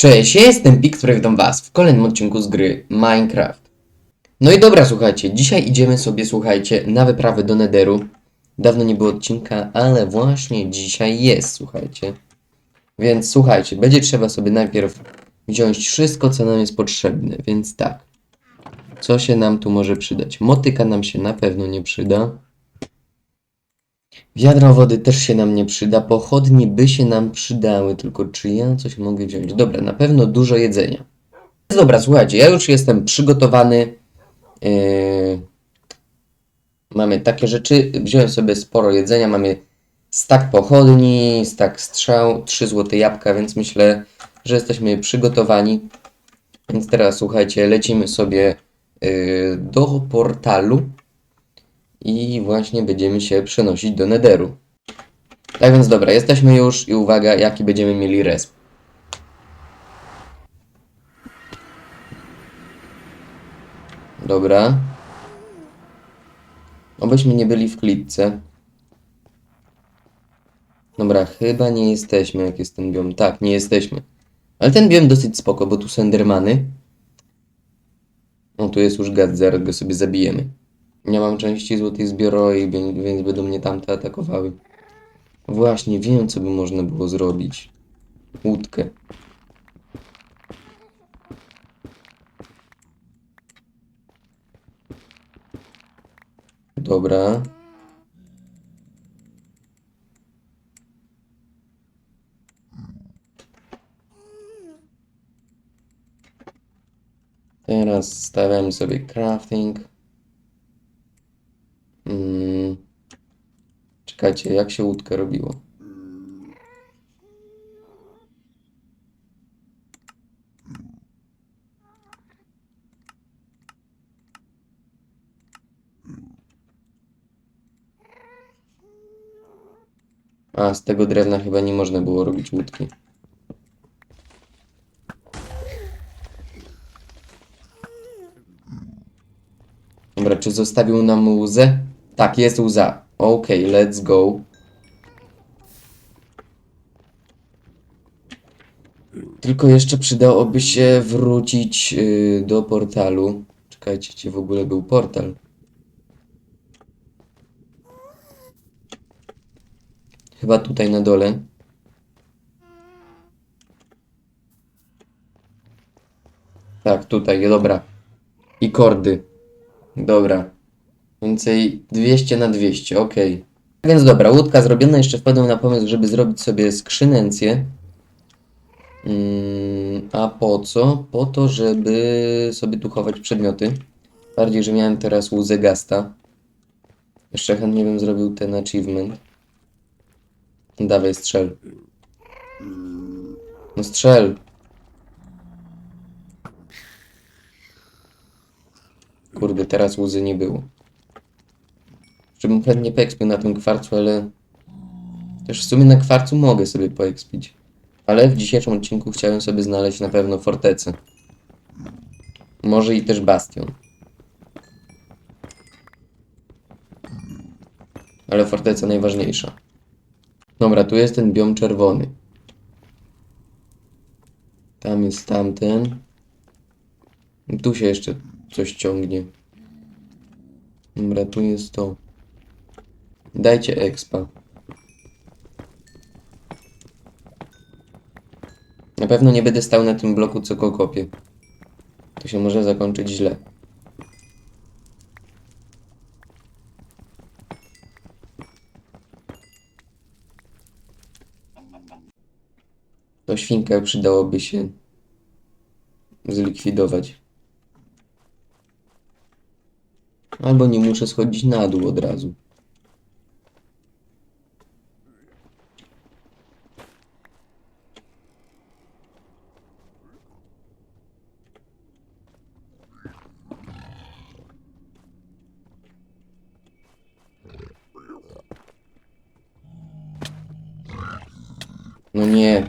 Cześć, ja jestem Pixper, witam was w kolejnym odcinku z gry Minecraft. No i dobra, słuchajcie, dzisiaj idziemy sobie, słuchajcie, na wyprawę do Netheru. Dawno nie było odcinka, ale właśnie dzisiaj jest, słuchajcie. Więc słuchajcie, będzie trzeba sobie najpierw wziąć wszystko, co nam jest potrzebne, więc tak. Co się nam tu może przydać? Motyka nam się na pewno nie przyda. Wiadro wody też się nam nie przyda, pochodnie by się nam przydały, tylko czy ja coś mogę wziąć? Dobra, na pewno dużo jedzenia. Dobra, słuchajcie, ja już jestem przygotowany. Yy, mamy takie rzeczy, wziąłem sobie sporo jedzenia, mamy stak pochodni, stak strzał, 3 złote jabłka, więc myślę, że jesteśmy przygotowani. Więc teraz słuchajcie, lecimy sobie yy, do portalu i właśnie będziemy się przenosić do Netheru. Tak więc dobra, jesteśmy już i uwaga, jaki będziemy mieli resp. Dobra. Obyśmy nie byli w klitce. Dobra, chyba nie jesteśmy, jak jest ten biom. Tak, nie jesteśmy. Ale ten biom dosyć spoko, bo tu są endermany. No tu jest już gad, go sobie zabijemy. Nie mam części złotej zbioroi, więc, będą mnie tamte atakowały. Właśnie, wiem co by można było zrobić. Łódkę. Dobra. Teraz stawiamy sobie crafting. Mm. Czekajcie, jak się łódkę robiło? A, z tego drewna chyba nie można było robić łódki. Dobra, czy zostawił nam łzę? Tak, jest łza. Okej, let's go. Tylko jeszcze przydałoby się wrócić yy, do portalu. Czekajcie, gdzie w ogóle był portal? Chyba tutaj na dole. Tak, tutaj, dobra. I kordy. Dobra. Więcej 200 na 200, ok. Więc dobra, łódka zrobiona. Jeszcze wpadłem na pomysł, żeby zrobić sobie skrzynencję. Mm, a po co? Po to, żeby sobie tu chować przedmioty. Bardziej, że miałem teraz łzę gasta. Jeszcze chętnie bym zrobił ten achievement. Dawaj, strzel. No strzel. Kurde, teraz łzy nie było. Żebym chętnie poekspił na tym kwarcu, ale... Też w sumie na kwarcu mogę sobie poekspić. Ale w dzisiejszym odcinku chciałem sobie znaleźć na pewno fortecę. Może i też bastion. Ale forteca najważniejsza. Dobra, tu jest ten biom czerwony. Tam jest tamten. Tu się jeszcze coś ciągnie. Dobra, tu jest to. Dajcie expa. Na pewno nie będę stał na tym bloku, co go kopię. To się może zakończyć źle. To świnkę przydałoby się zlikwidować. Albo nie muszę schodzić na dół od razu. No nie.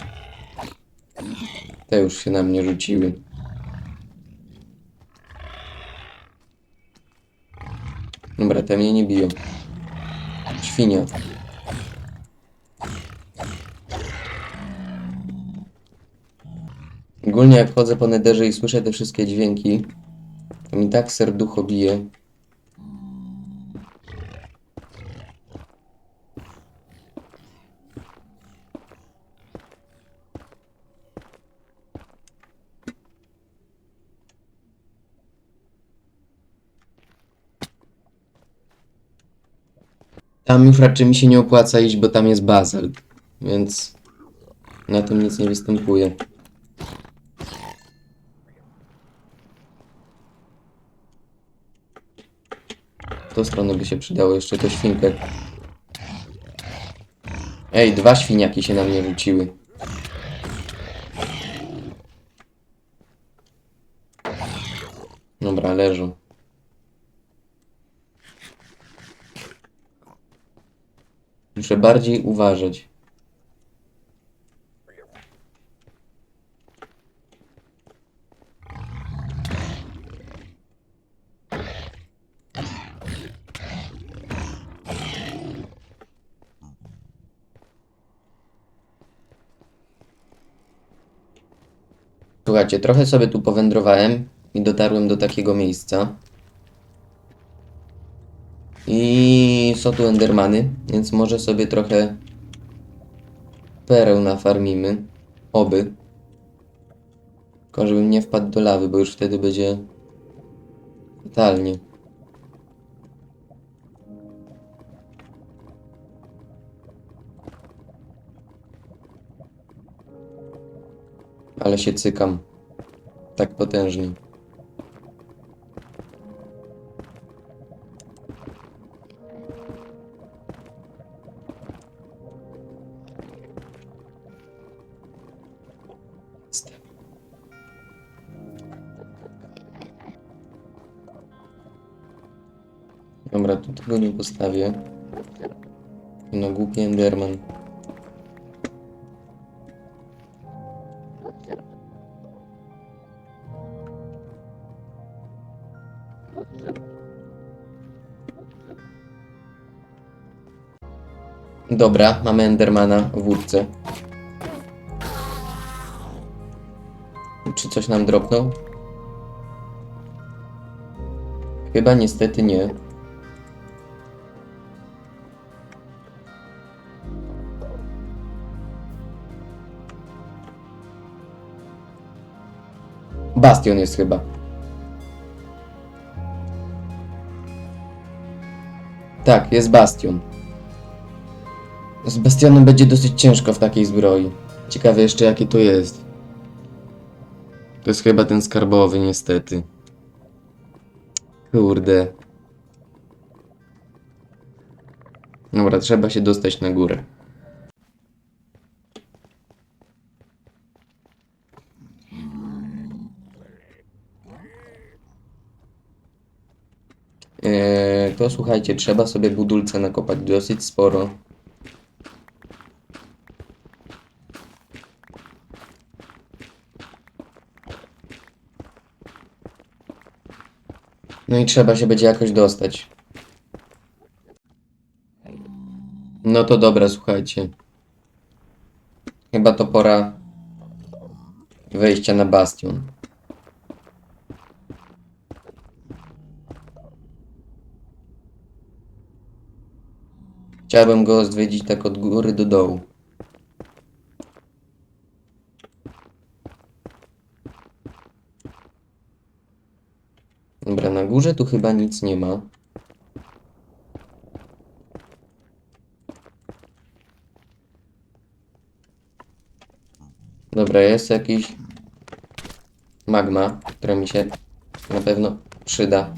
Te już się na mnie rzuciły. Dobra, te mnie nie biją. Świnia. Ogólnie jak chodzę po nederze i słyszę te wszystkie dźwięki, to mi tak serducho bije. Tam już raczej mi się nie opłaca iść, bo tam jest bazalt, więc na tym nic nie występuje. W tą stronę by się przydało jeszcze to świnkę. Ej, dwa świniaki się na mnie rzuciły. Dobra, leżą. Muszę bardziej uważać. Słuchajcie, trochę sobie tu powędrowałem i dotarłem do takiego miejsca. I są tu endermany, więc może sobie trochę pereł nafarmimy. Oby. Tylko żebym nie wpadł do lawy, bo już wtedy będzie fatalnie. Ale się cykam. Tak potężnie. Tego nie postawię. No głupi Enderman. Dobra, mamy Endermana w łódce. Czy coś nam dropnął? Chyba niestety nie. Bastion jest chyba. Tak, jest Bastion. Z Bastionem będzie dosyć ciężko w takiej zbroi. Ciekawe jeszcze jakie to jest. To jest chyba ten skarbowy, niestety. Kurde. Dobra, trzeba się dostać na górę. To słuchajcie, trzeba sobie budulce nakopać dosyć sporo. No i trzeba się będzie jakoś dostać. No to dobra, słuchajcie. Chyba to pora wejścia na bastion. Chciałbym go zwiedzić tak od góry do dołu. Dobra, na górze tu chyba nic nie ma. Dobra, jest jakiś magma, która mi się na pewno przyda.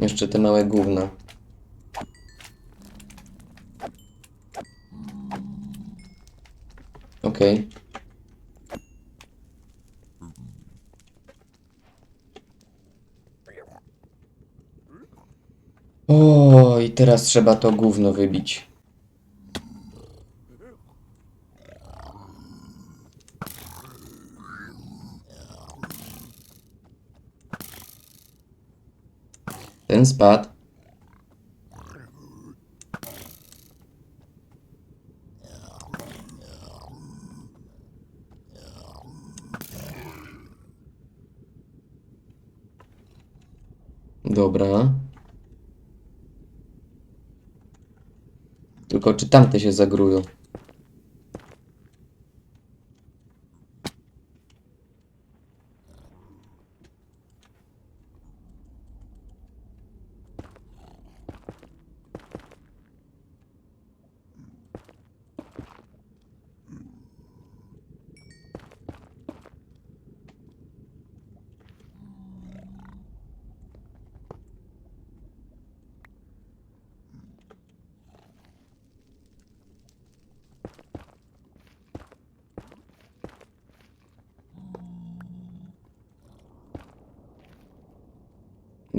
Jeszcze te małe gówna. Okej. O, i teraz trzeba to gówno wybić. Ten spadł. Dobra. Tylko czy tamte się zagrują?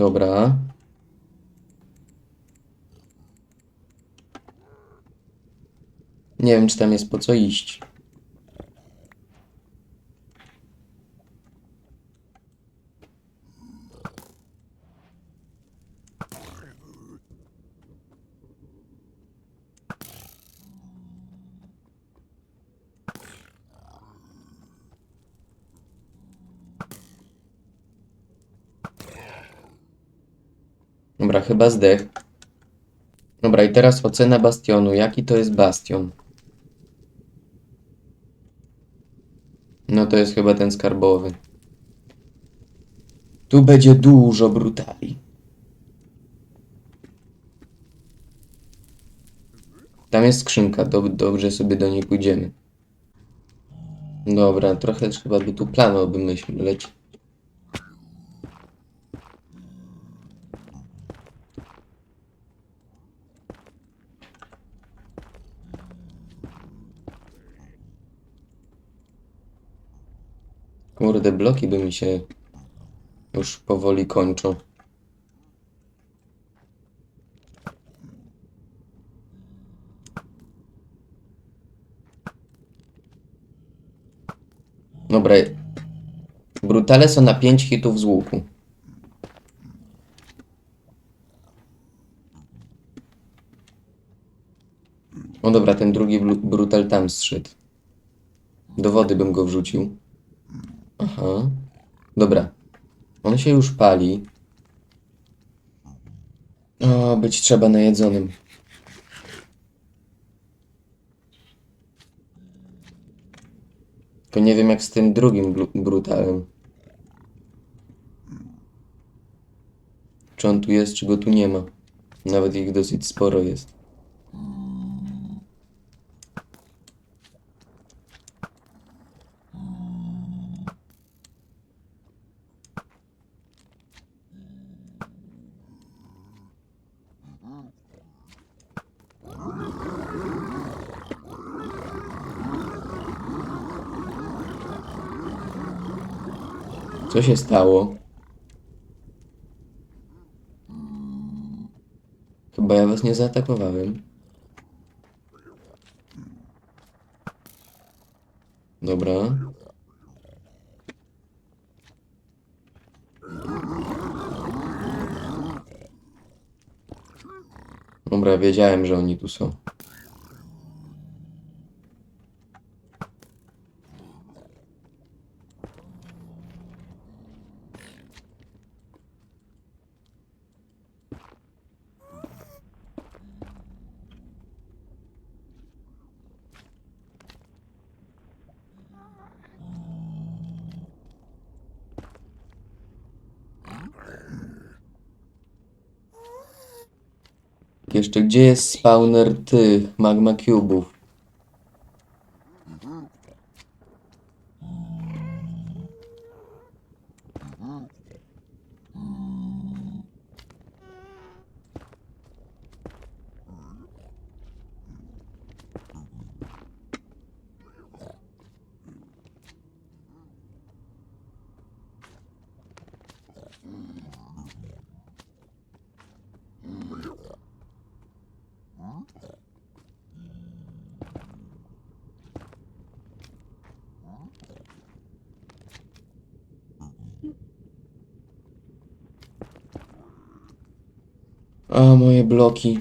Dobra. Nie wiem, czy tam jest po co iść. Dobra, chyba zdech. Dobra, i teraz ocena bastionu. Jaki to jest bastion? No to jest chyba ten skarbowy. Tu będzie dużo brutali. Tam jest skrzynka, dob dobrze sobie do niej pójdziemy. Dobra, trochę chyba by tu plan obmyśleć. Kurde, bloki by mi się już powoli kończą. Dobra. Brutale są na 5 hitów z łuku. O dobra, ten drugi brutal tam zszedł. Do wody bym go wrzucił. Aha. Dobra. On się już pali. O, być trzeba najedzonym. Tylko nie wiem jak z tym drugim brutalem. Czy on tu jest, czy go tu nie ma. Nawet ich dosyć sporo jest. Co się stało? Chyba ja was nie zaatakowałem. Dobra. Dobra, wiedziałem, że oni tu są. Jeszcze gdzie jest spawner tych magma cubów? A, moje bloki.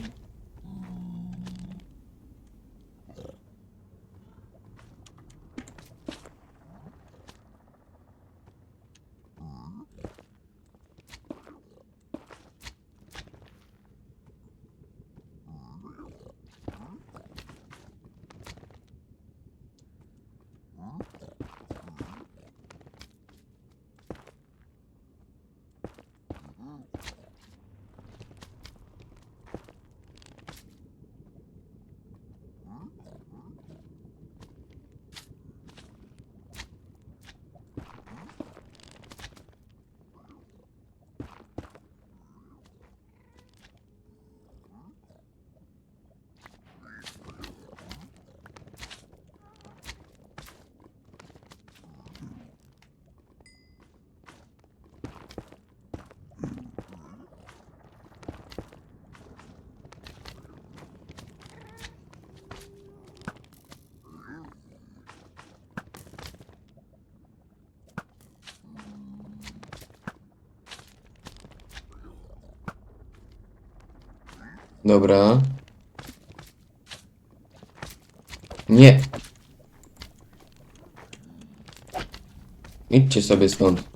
Dobra. Nie. Idźcie sobie stąd.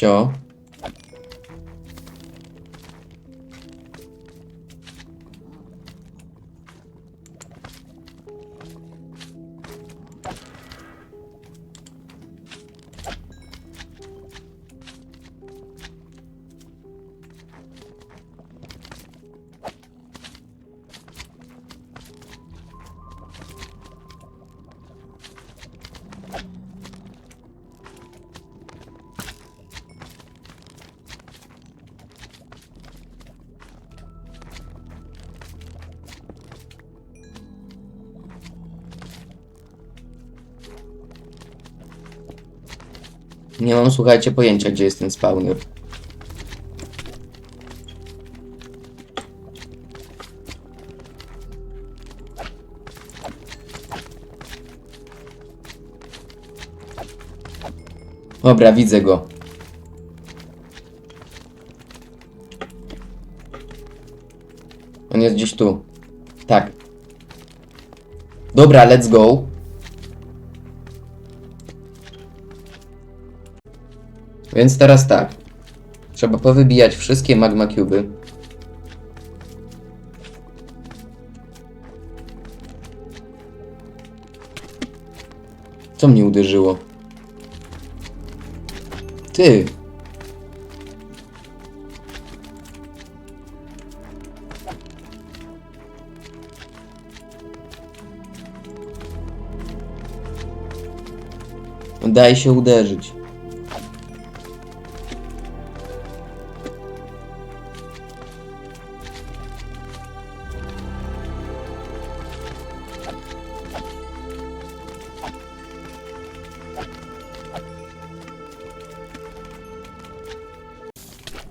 Sio. Nie mam, słuchajcie, pojęcia, gdzie jest ten spawner. Dobra, widzę go. On jest gdzieś tu. Tak. Dobra, let's go. Więc teraz tak. Trzeba powybijać wszystkie magma cuby. Co mnie uderzyło? Ty! Daj się uderzyć.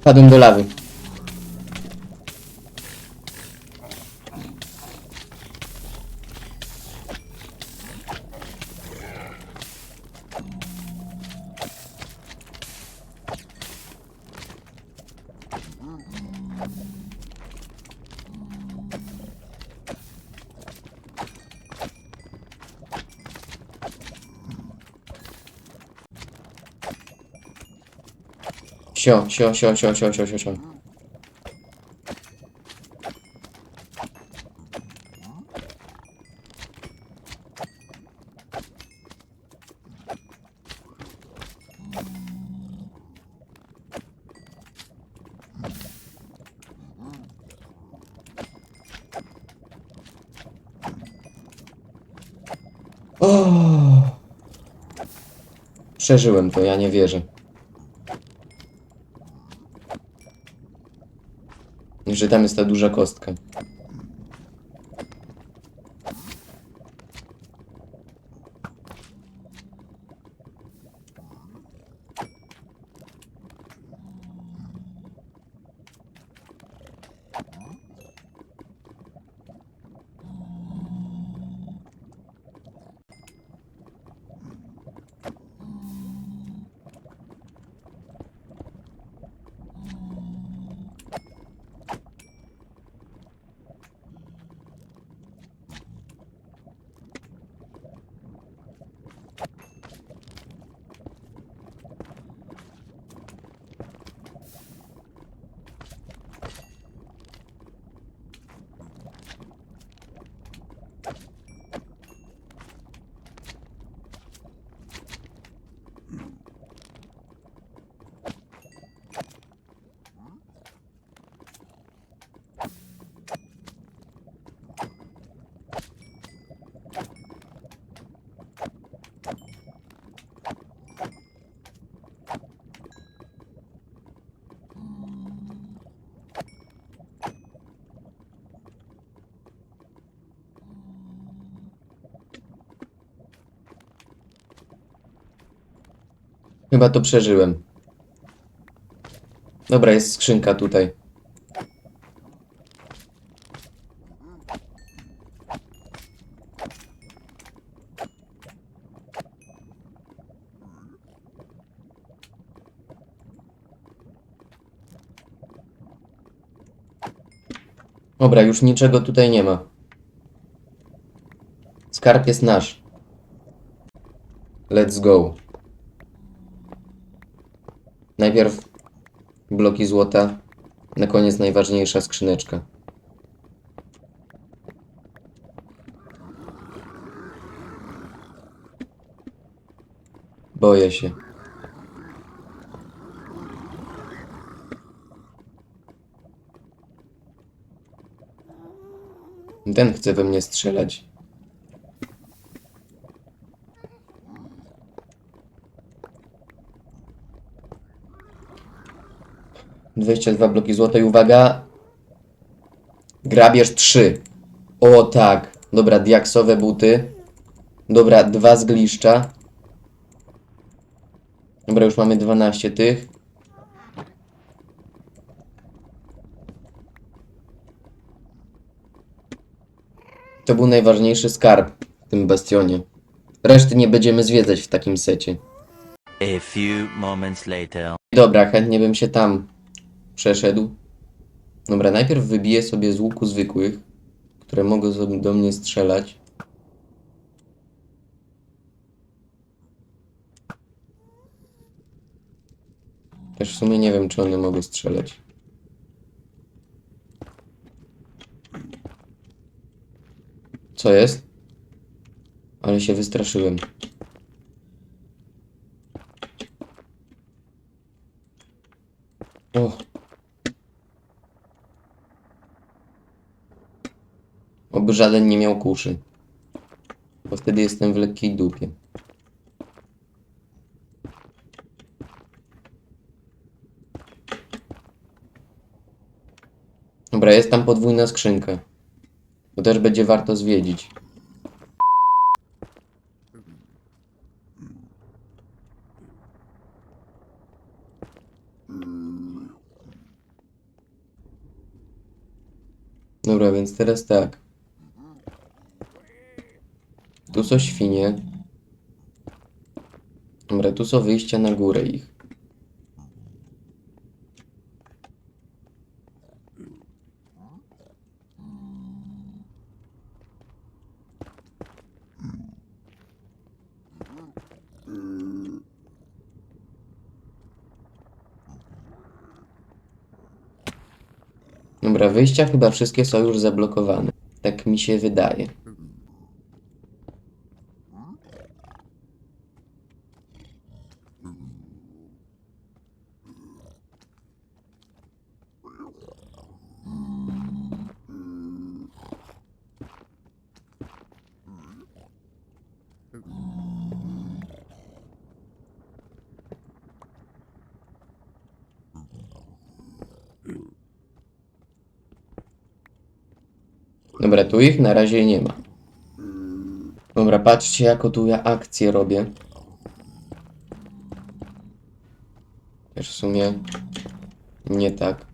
Padłem do lawy. Sio, sio, sio, sio, sio, sio, sio, sio. Przeżyłem to, ja nie wierzę. Że tam jest ta duża kostka. Chyba to przeżyłem. Dobra, jest skrzynka tutaj. Dobra, już niczego tutaj nie ma. Skarb jest nasz. Let's go. Najpierw złota, na koniec najważniejsza skrzyneczka. Boję się. Ten chce we mnie strzelać. Dwadzieścia dwa bloki złota i uwaga. Grabież 3. O tak. Dobra, diaksowe buty. Dobra, dwa zgliszcza. Dobra, już mamy 12 tych. To był najważniejszy skarb w tym bastionie. Reszty nie będziemy zwiedzać w takim secie. A few moments later. Dobra, chętnie bym się tam przeszedł. Dobra, najpierw wybiję sobie z łuku zwykłych, które mogą do mnie strzelać. Też w sumie nie wiem, czy one mogą strzelać. Co jest? Ale się wystraszyłem. O. Oby żaden nie miał kuszy. Bo wtedy jestem w lekkiej dupie. Dobra, jest tam podwójna skrzynka. To też będzie warto zwiedzić. Dobra, więc teraz tak. Tu są świnie. Dobra, tu są wyjścia na górę ich. Dobra, wyjścia chyba wszystkie są już zablokowane. Tak mi się wydaje. tu ich na razie nie ma. Dobra, patrzcie jako tu ja akcję robię. Też w sumie nie tak.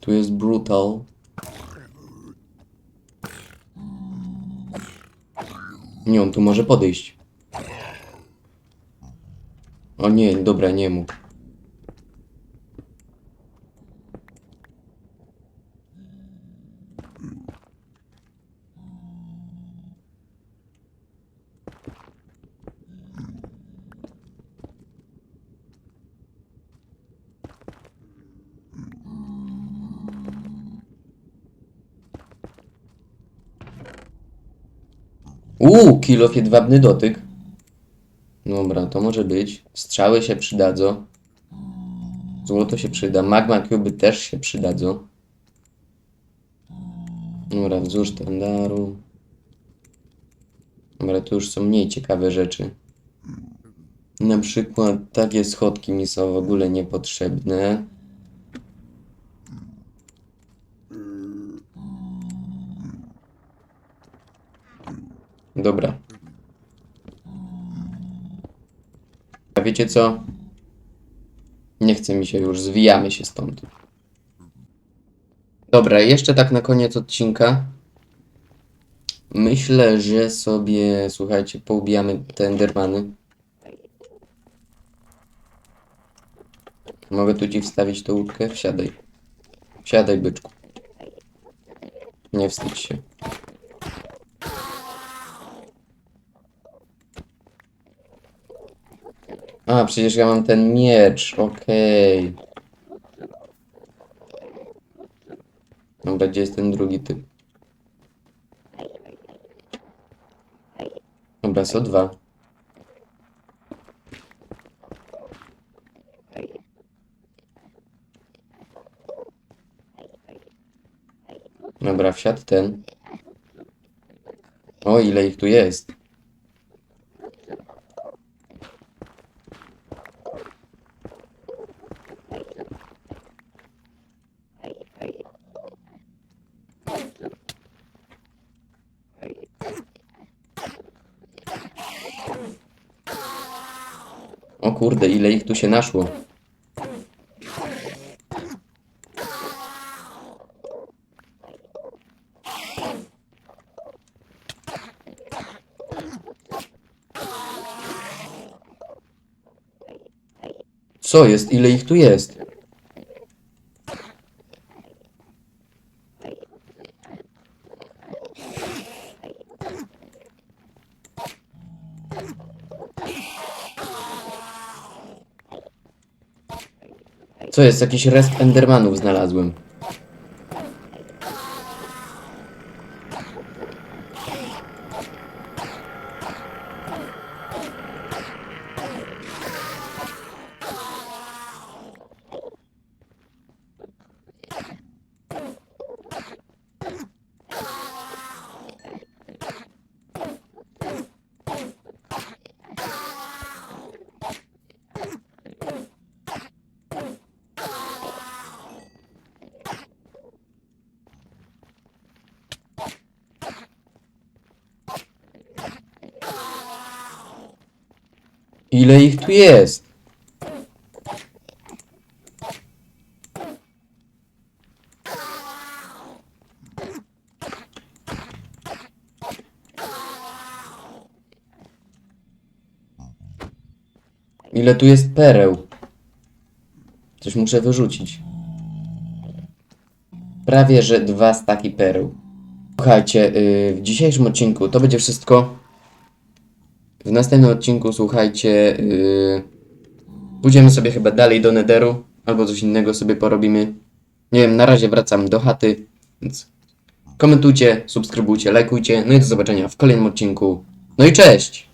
Tu jest brutal. Nie, on tu może podejść. O nie, dobra, nie mógł. Uuu, kilof jedwabny dotyk. Dobra, to może być. Strzały się przydadzą. Złoto się przyda. Magma cube też się przydadzą. Dobra, wzór sztandaru. Dobra, tu już są mniej ciekawe rzeczy. Na przykład takie schodki mi są w ogóle niepotrzebne. Dobra. A wiecie co? Nie chce mi się już, zwijamy się stąd. Dobra, jeszcze tak na koniec odcinka. Myślę, że sobie, słuchajcie, poubijamy te endermany. Mogę tu ci wstawić tą łódkę? Wsiadaj. Wsiadaj, byczku. Nie wstydź się. A, przecież ja mam ten miecz, okej. Dobra, gdzie jest ten drugi typ? Dobra, są dwa. Dobra, wsiadł ten. O, ile ich tu jest. O kurde, ile ich tu się naszło. Co jest? Ile ich tu jest? Co jest? Jakiś resp Endermanów znalazłem. Ile ich tu jest? Ile tu jest pereł? Coś muszę wyrzucić. Prawie, że dwa staki pereł. Słuchajcie, yy, w dzisiejszym odcinku to będzie wszystko. W następnym odcinku, słuchajcie, yy, pójdziemy sobie chyba dalej do Netheru, albo coś innego sobie porobimy. Nie wiem, na razie wracam do chaty, więc komentujcie, subskrybujcie, lajkujcie, no i do zobaczenia w kolejnym odcinku. No i cześć!